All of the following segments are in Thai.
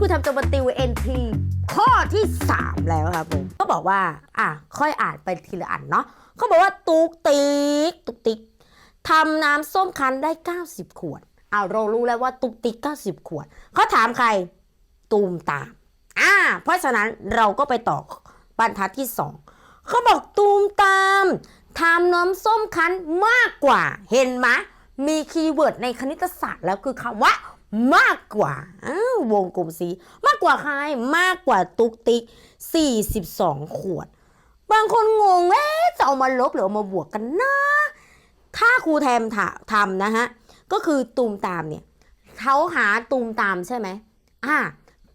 ครูทำจะมาติว NT ข้อที่ 3 แล้วครับผมก็บอกว่า อะ ค่อยอ่านไปทีละอันเนาะเขาบอกว่าตุกติกตุกติกทำน้ำส้มคั้นได้ 90 ขวดอ้าเรารู้แล้วว่าตุกติก90 ขวดเขาถามใครตูมตามอ่าเพราะฉะนั้นเราก็ไปต่อบรรทัดที่ 2เขาบอกตูมตามทำน้ำส้มคั้นมากกว่าเห็นไหมมีคีย์เวิร์ดในคณิตศาสตร์แล้วคือคำว่า มากกว่า อ้าววงกลมสี มากกว่าใครมากกว่าตุกติ๊ก42 ขวด บางคนงงเอ๊ะจะเอามาลบหรือเอามาบวกกันนะ ถ้าครูแทมทำนะฮะ ก็คือตูมตามเนี่ยเขาหาตูมตามใช่ไหมอ่า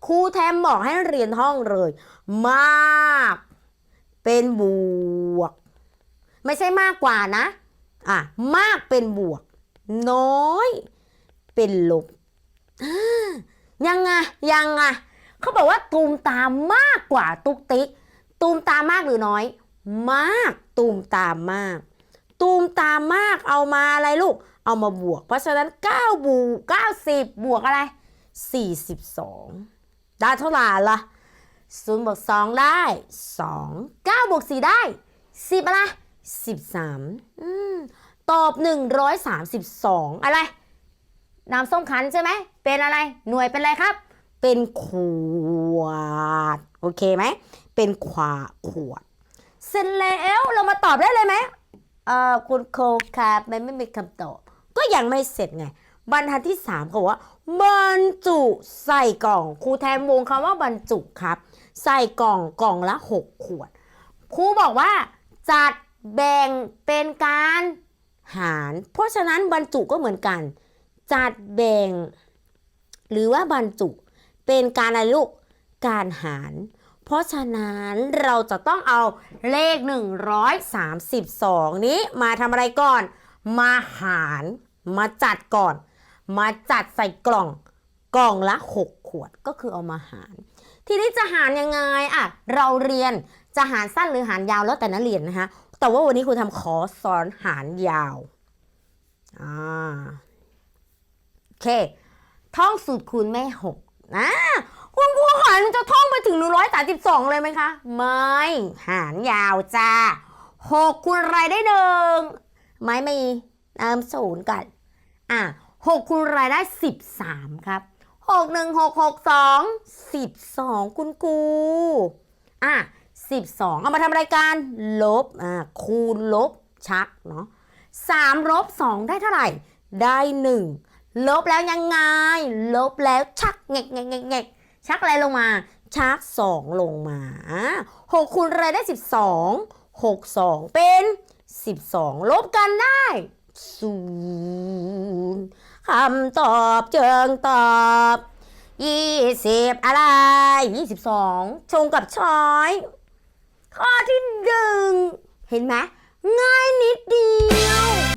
ครูแทมบอกให้เรียนห้องเลย มาก เป็นบวก ไม่ใช่มากกว่านะ อะ มากเป็นบวก น้อย เป็นลบ ยังไงยังไงเขาบอกว่าตูมตามมากกว่าตุกติ๊กตูมตามมากหรือน้อย มากตูมตามมาก ตูมตามมากเอามาอะไรลูก เอามาบวก เพราะฉะนั้น9บวก90 บวกอะไร 42 ได้เท่าไหร่ล่ะ0บวก2ได้2 9บวก4ได้10อะไร13อืมตอบ132อะไร น้ำส้มคั้นใช่ไหม เป็นอะไร หน่วยเป็นอะไรครับ เป็นขวด โอเคไหม เป็นขวาขวด เสร็จแล้วเรามาตอบได้เลยไหมเอ่อคุณโคครับมันไม่มีคำตอบ ก็ยังไม่เสร็จไง บรรทัดที่3เขาบอกว่าบรรจุใส่กล่อง ครูแทนวงคำว่าบรรจุครับ ใส่กล่องกล่องละ 6 ขวด ครูบอกว่า จัดแบ่งเป็นการหาร เพราะฉะนั้นบรรจุก็เหมือนกัน จัดแบ่ง หรือว่าบรรจุเป็นการอะไรลูกการหาร เพราะฉะนั้นเราจะต้องเอาเลข 132 นี้มาทำอะไรก่อน มาหารมาจัดก่อน มาจัดใส่กล่องกล่องละ 6 ขวดก็คือเอามาหาร ทีนี้จะหารยังไงอะเราเรียนจะหารสั้นหรือหารยาวแล้วแต่นักเรียนนะคะแต่ว่าวันนี้ครูทำขอสอนหารยาวอ่า เค ท่องสูตรคูณแม่หกนะคุณครูหารจะท่องไปถึง132เลยไหมคะ ไม่ หารยาวจ้าหกคูณอะไรได้หนึ่งไม่มีเติมศูนย์กันอะหกคูณอะไรได้13ครับหกหนึ่งหกหกสองสิบสองคุณครูอะสิบสองเอามาทำรายการลบอะคูณลบชักเนาะสามลบสองได้เท่าไหร่ ได้หนึ่ง ลบแล้วยังไง ลบแล้วชักเงกเงกเงกเงกชักอะไรลงมา ชักสองลงมาหกคูณอะไรได้สิบสองหกสองเป็นสิบสองลบกันได้ศูนย์คำตอบเจิงตอบยี่สิบอะไรยี่สิบสองชงกับช้อย ข้อที่หนึ่งเห็นไหมง่ายนิดเดียว